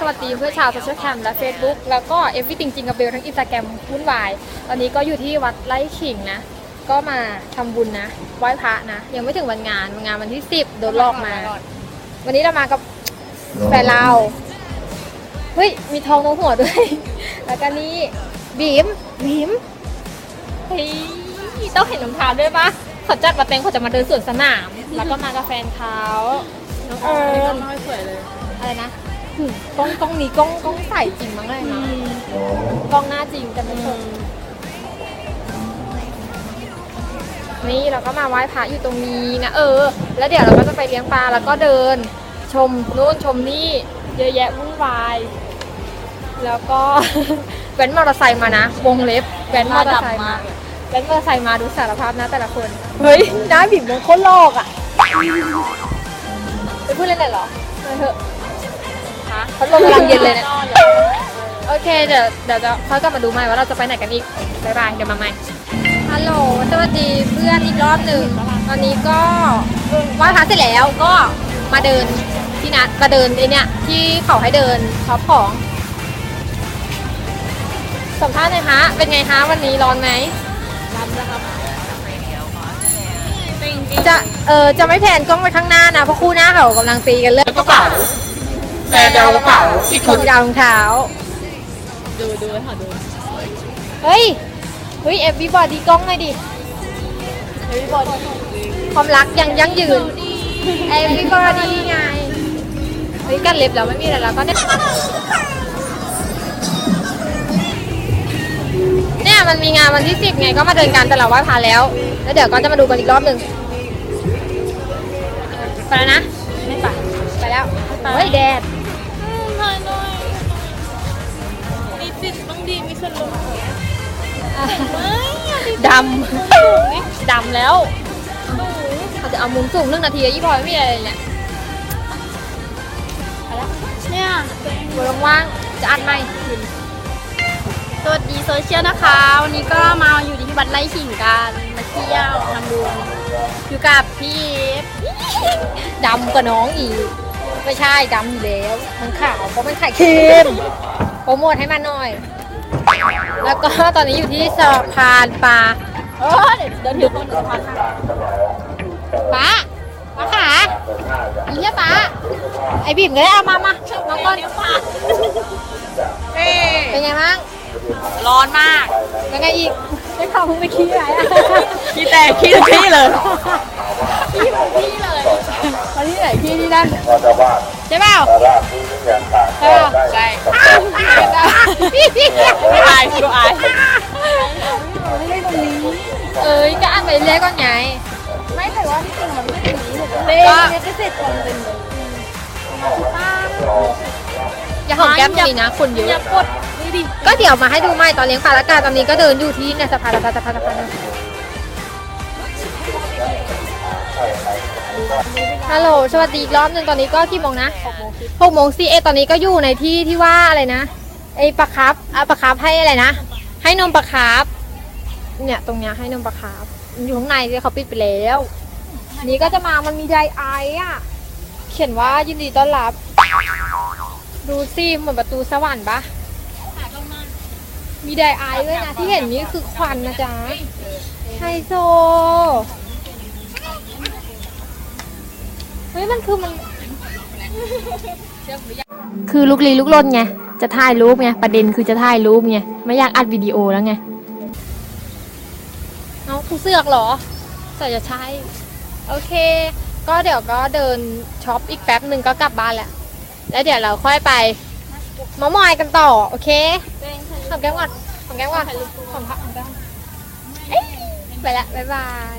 สวัสดีเพื่อนชาวโซเชียลแคมและ Facebook แล้วก็เอฟวิติงจริงกับเบลทั้งอินสตาแกรมวุ่นวาย ตอนนี้ก็อยู่ที่วัดไร่ขิงนะ ก็มาทำบุญนะไหว้พระนะ ยังไม่ถึงวันงานวันงานวันที่ 10 โดนลอกมา วันนี้เรามากับแฟนเรา เฮ้ย มีทองตรงหัวด้วย แล้วก็นี่บีมบีมเฮ้ยต้องเห็นรองเท้าด้วยปะเขาจัดมาเต็งเขาจะมาเดินสวนสนาม แล้วก็มากับแฟนเขาน้องเอิญน้อยสวยเลย อะไรนะหึ กล้องกล้องนี้กล้องกล้องใส่จริงมั้งเลยนะกล้องหน้าจริงแต่ไม่ชมนี่เราก็มาไหว้พระอยู่ตรงนี้นะเออ แล้วเดี๋ยวเราก็จะไปเลี้ยงปลาแล้วก็เดิน ชมนู่นชมนี่เยอะแยะวุ่นวาย แล้วก็แว้นมอเตอร์ไซค์มานะวงเล็บแว้นมอเตอร์ไซค์มาแว้นมอเตอร์ไซค์มาดูสารภาพนะแต่ละคน เฮ้ยหน้าบิ่มมันโคตรลอกอะไปพูดเล่นเลยเหรอไปเถอะ พัดลมกำลังเย็นเลยเนี่ยโอเคเดี๋ยวเดี๋ยวจะค่อยกลับมาดูใหม่ว่าเราจะไปไหนกันอีกบายบายเดี๋ยวมาใหม่ฮัลโหลสวัสดีเพื่อนอีกรอบหนึ่งตอนนี้ก็ไหว้พระเสร็จแล้วก็มาเดินที่นัดมาเดินไอเนี่ยที่เขาให้เดินช็อปของสัมภาษณ์หน่อยฮะเป็นไงฮะวันนี้ร้อนไหมรับนะครับจะเออจะไม่แผนกล้องไปข้างหน้านะเพราะคู่หน้าเขากำลังตีกันเรื่องกระเป๋า แฟนจะเอากระเป๋าอีกคนยาวรองเท้า ดูดูค่ะดูเฮ้ย เฮ้ยเอฟวีบอดี้กล้องเลยดิเอฟวีบอดี้ความรักยังยั่งยืนเอฟวีบอดี้ไง เฮ้ยกันเล็บแล้วไม่มีอะไรแล้วก็เนี่ยเนี่ยมันมีงานวันที่สิบไงก็มาเดินกันแต่เราไหว้พาแล้ว แล้วเดี๋ยวก็จะมาดูกันอีกรอบหนึ่งไปแล้วนะ ไม่ไป ไปแล้ว เฮ้ยแดด ต้องดีมีส่วนลดดำดำแล้วเขาจะเอามุมสูงหนึ่งนาทียี่พอไม่มีอะไรเลยเนี่ยไปแล้วเนี่ยเวลาว่างๆจะอัดไหมสวัสดีโซเชียลนะคะ วันนี้ก็มาอยู่ที่วัดไร่ขิงกันมาเที่ยวทำบุญอยู่กับพี่ดำกว่าน้องอีกไม่ใช่ดำอยู่แล้ว มันขาวเพราะมันไข่เค็มโปรโมทให้มันหน่อย แล้วก็ตอนนี้อยู่ที่สะพานปลาเออเดี๋ยวเดินถือคนเดินพันค่ะปลาปลาขาอีเนี่ยปลาไอ้บิ่มก็ได้เอามามาน้องก้อนเป็นไงบ้างร้อนมากยังไงอีกได้ข่าวเพิ่งไปขี้อะไรอะขี้แตกขี้ทุกที่เลยขี้เหมือนพี่เลยตอนที่ไหนขี้ที่นั่นใช่เปล่าตลาดที่ทุกอย่าใช่ ป่ะใช่ไม่อายก็อายได้ตรงนี้เอ้ยก็อ่านไปเรื่อยก่อนไง ไม่แต่ว่าที่จริงมันไม่เป็นนี้เล่นจะเสร็จก่อนเป็นอย่าหอมแก้มตรงนี้นะคนเยอย่าอะ กดนี่ดิก็เดี๋ยวมาให้ดูใหม่ตอนเลี้ยงปลาละกาตอนนี้ก็เดินอยู่ที่ในสะพานสะพานสะพานสะพานฮัลโหลสวัสดีอีกรอบหนึ่งตอนนี้ก็กี่โมงนะหกโมงสี่เอตอนนี้ก็อยู่ในที่ที่ว่าอะไรนะ ไอ้ปลาครับอะปลาครับให้อะไรนะ ให้นมปลาครับเนี่ยตรงเนี้ยให้นมปลาครับอยู่ข้างในที่เขาปิดไปแล้วอันนี้ก็จะมามันมีไดไออะ เขียนว่ายินดีต้อนรับ ดูสิเหมือนประตูสวรรค์ปะมีไดไอด้วยนะ ที่เห็นนี่คือควันนะจ๊ะไฮโซเฮ้ยมันคือมัน คือลุกลี้ลุกลนไง จะถ่ายรูปไงประเด็นคือจะถ่ายรูปไงไม่อยากอัดวิดีโอแล้วไงเอาผู้เสือกเหรอใส่จะใช่โอเค ก็เดี๋ยวก็เดินช็อปอีกแป๊บหนึ่งก็กลับบ้านแหละแล้วเดี๋ยวเราค่อยไปเมามอยกันต่อโอเคหอมแก้มก่อนหอมแก้มก่อนหอมพักหอมแก้มเอ้ยไปละบ๊ายบาย